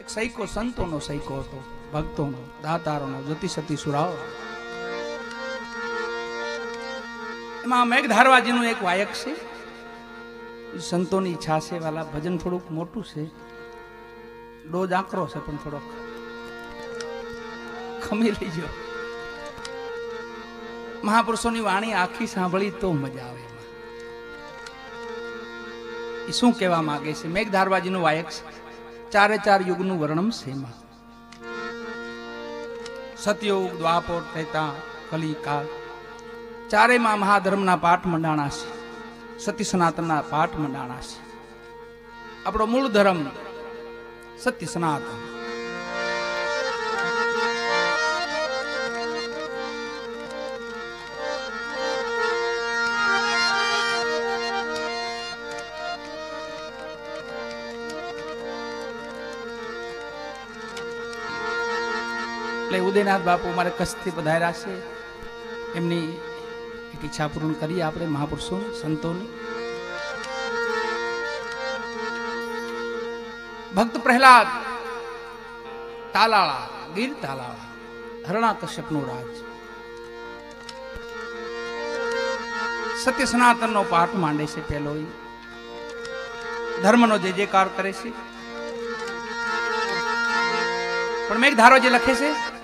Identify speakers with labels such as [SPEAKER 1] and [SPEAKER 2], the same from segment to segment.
[SPEAKER 1] એક સૈકો સંતોનો સૈકો હતો, ભક્તોનો, દાતારોનો જ્યોતિષતી સુરાવ એમાં મેઘધારવાજીનું એક વાયક છે. સંતોની ઈચ્છા વાલા ભજન થોડુંક મોટું છે. ડોજ આકરો છે પણ થોડોક ખમી લેજો. મહાપુરુષોની વાણી આખી સાંભળી તો મજા આવે એમાં. એ શું કહેવા માંગે છે? મેઘધારવાજીનું વાયક છે. ચારે ચાર યુગનું વર્ણન છે એમાં સતયુગ, દ્વાપર ત્રેતા કલિકાલ ચારેમાં મહાધર્મના પાઠ મંડાણા છે. સતી સનાતનના પાઠ મંડાણા છે. આપણો મૂળ ધર્મ સત્ય સનાતન એટલે ઉદયનાથ બાપુ મારે કચ્છથી પધાર્યા છે. એમની એક ઈચ્છા પૂર્ણ કરીએ આપણે મહાપુરુષો, સંતોની. ભક્ત પ્રહલાદ, તાલાળા, ગીર તાલાળા હરણા કશ્યપનું રાજ. સત્ય સનાતનનો પાઠ માંડે છે પેલો ધર્મનો જે જયકાર કરે છે. પણ મેઘ ધારો જે લખે છે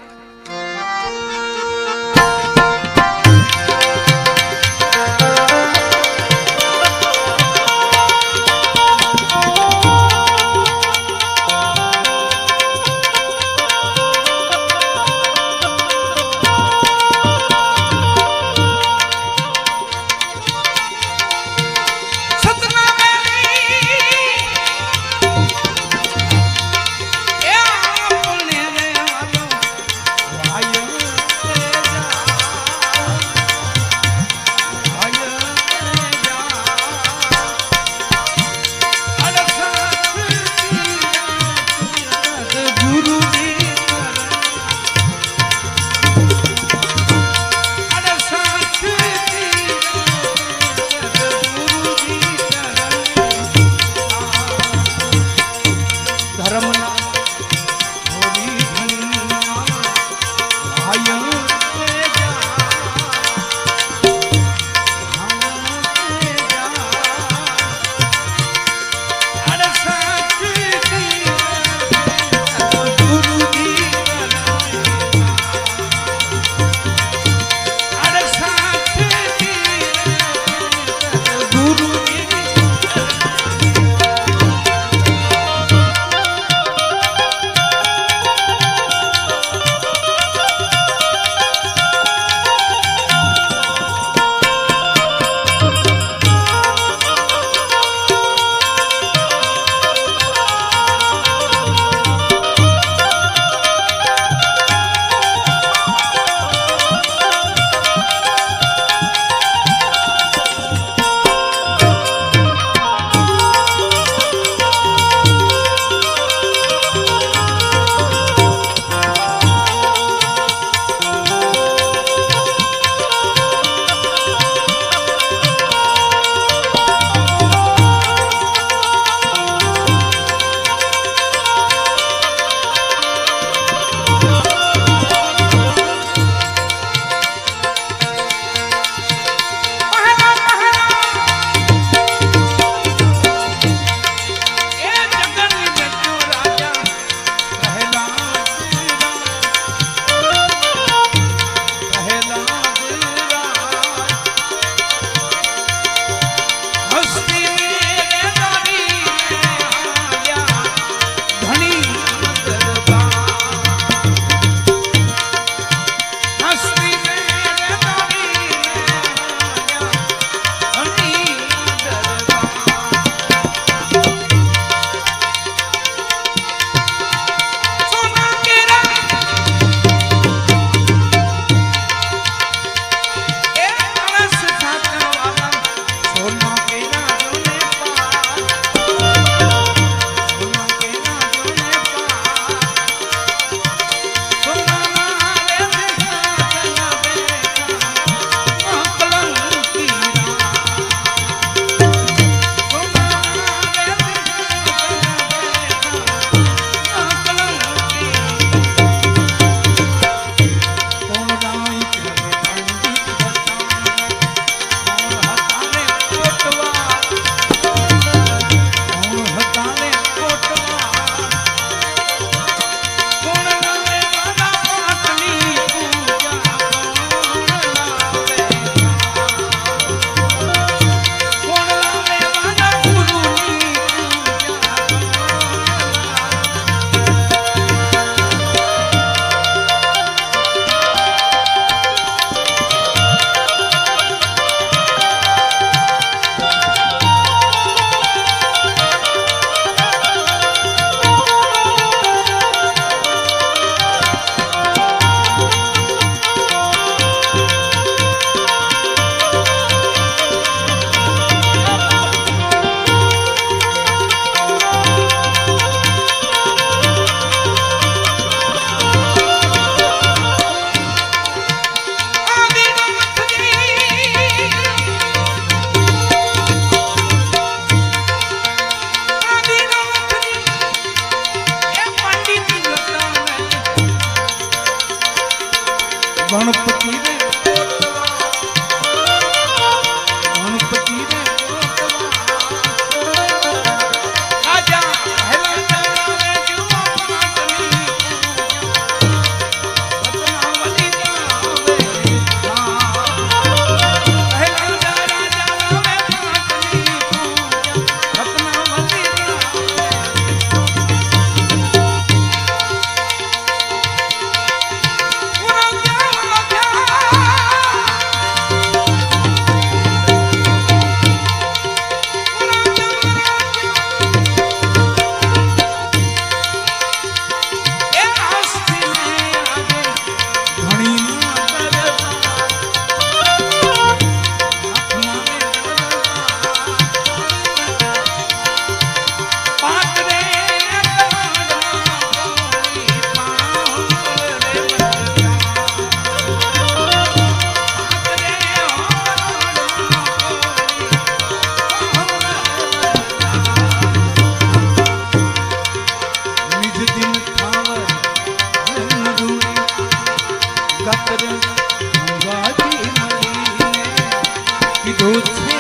[SPEAKER 1] કીધું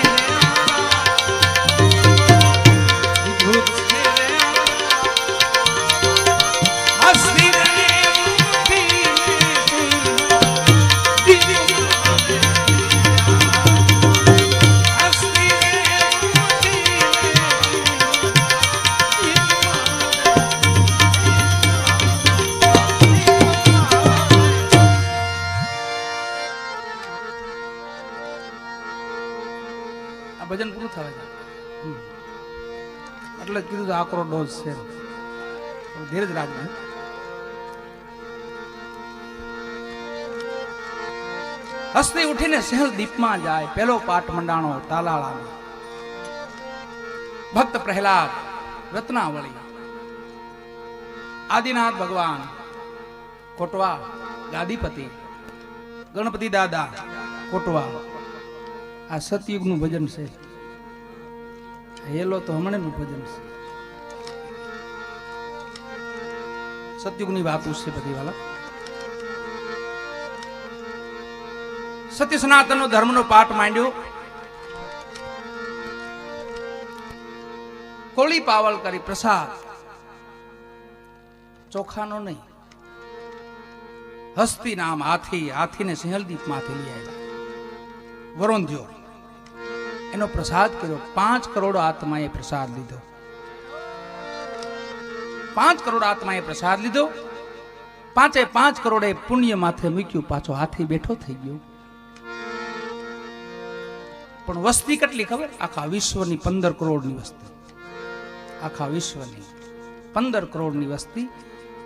[SPEAKER 1] ભજન પૂરું થવા જાય એટલે જ કીધું આકરો ડોઝ છે. ધીરજ રાખજો હસતી ઉઠીને સહેલ દીપમાં જાય, પેલો પાઠ મંડાણો તાલાળાનો ભક્ત પ્રહલાદ, રત્નાવળી, આદિનાથ ભગવાન કોટવા ગાદીપતિ, ગણપતિ દાદા કોટવા આ સતયુગનું ભજન છે. હેલો તો હમણાંનું ભજન છે. સતયુગની વાતો છે બધી વાલા. સત્ય સનાતનનો ધર્મનો પાઠ માંડ્યો. કોળી પાવલ કરી પ્રસાદ. ચોખાનો નહીં. હસ્તી નામ હાથી, હાથીને સિંહલદીપમાંથી લઈ આવ્યા વરોંધ્યો. એનો પ્રસાદ કર્યો. પાંચ કરોડ આત્માએ પ્રસાદ લીધો. પાંચ કરોડ આત્માએ પ્રસાદ લીધો. પાંચે પાંચ કરોડે પુણ્ય માથે મૂક્યું. પાછો હાથી બેઠો થઈ ગયો. પણ વસ્તી કેટલી ખબર? આખા વિશ્વની પંદર કરોડની વસ્તી. આખા વિશ્વની પંદર કરોડની વસ્તી.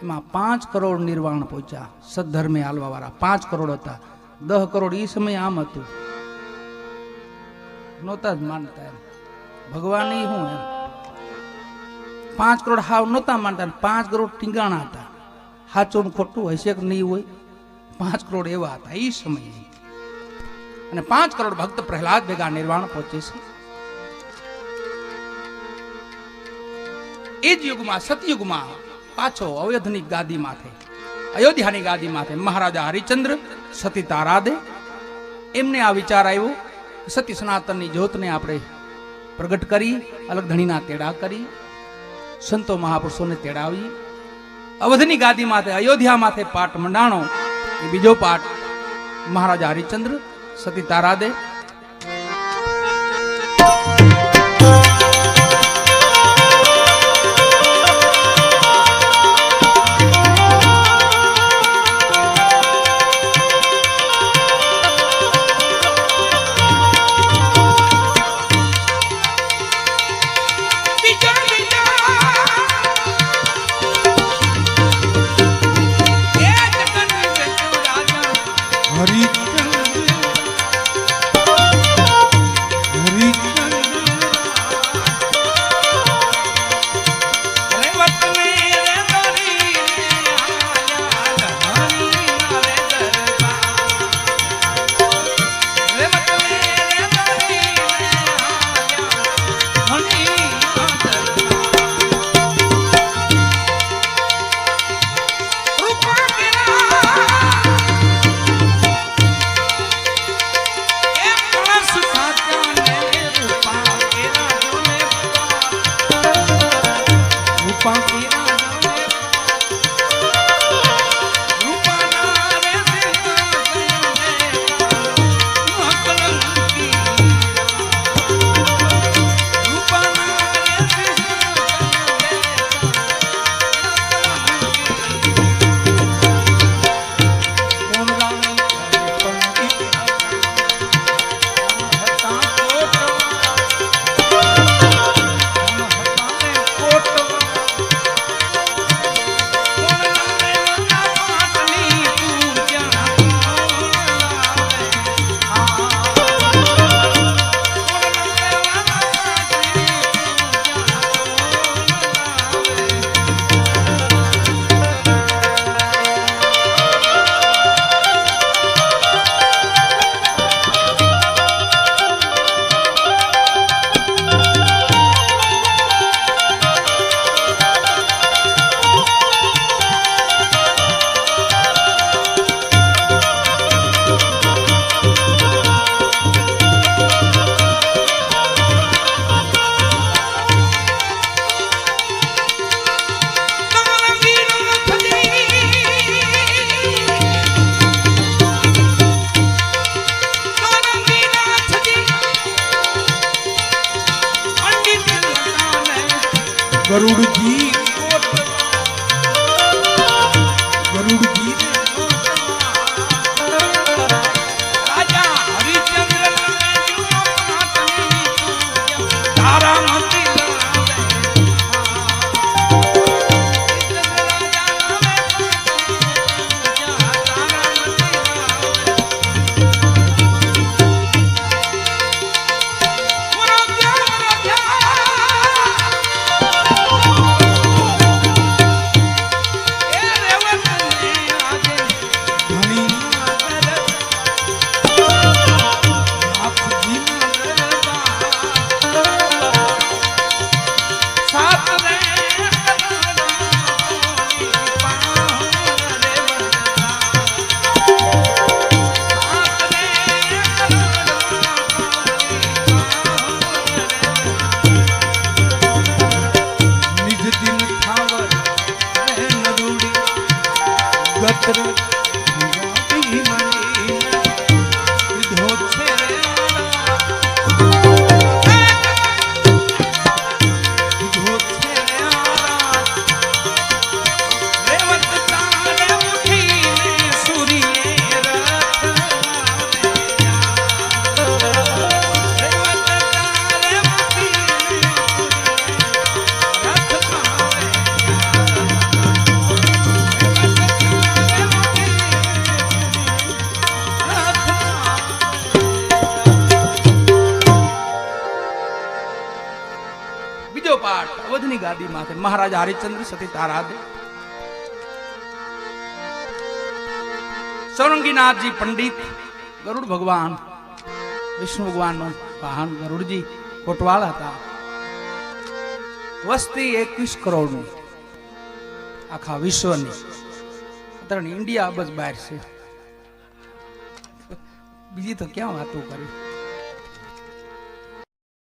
[SPEAKER 1] એમાં પાંચ કરોડ નિર્વાણ પહોંચ્યા. સદ્ધર્મે હાલવા વાળા પાંચ કરોડ હતા. દહ કરોડ એ સમય આમ હતું. નહોતા જ માનતા એમ. ભગવાન હું એમ. પાંચ કરોડ હાવ નહોતા માનતા પાંચ કરોડ ટીંગાણા હતા. સાચું ખોટું હશે કે નહીં હોય? પાંચ કરોડ એવા હતા એ સમયે. અને પાંચ કરોડ ભક્ત પ્રહલાદ ભેગા નિર્વાણ પહોંચે છે. એ જ યુગમાં, સતયુગમાં પાછો અયોધની ગાદી માથે, અયોધ્યાની ગાદી માથે મહારાજા હરિચંદ્ર સતી તારાદે એમને આ વિચાર આવ્યો સતી સનાતનની જ્યોતને આપણે પ્રગટ કરી, અલગ ધણીના તેડા કરી, સંતો મહાપુરુષોને તેડાવી અવધની ગાદી માથે, અયોધ્યા માથે પાઠ મંડાણો બીજો પાઠ મહારાજા હરિચંદ્ર, સતી તારાદે ગરુડજી ગરુડજી બીજો પાઠ, અવધની ગાદી માથે. મહારાજા હરિચંદ્ર સતી તારાદે સૌરંગીનાથજી પંડિત, ગરુડ ભગવાન, વિષ્ણુ ભગવાનનું વાહન ગરુડજી કોટવાલ હતા. વસ્તી એકવીસ કરોડની આખા વિશ્વની. અત્યારે ઇન્ડિયા બસ બહાર છે. બીજી તો ક્યાં વાતો કરી?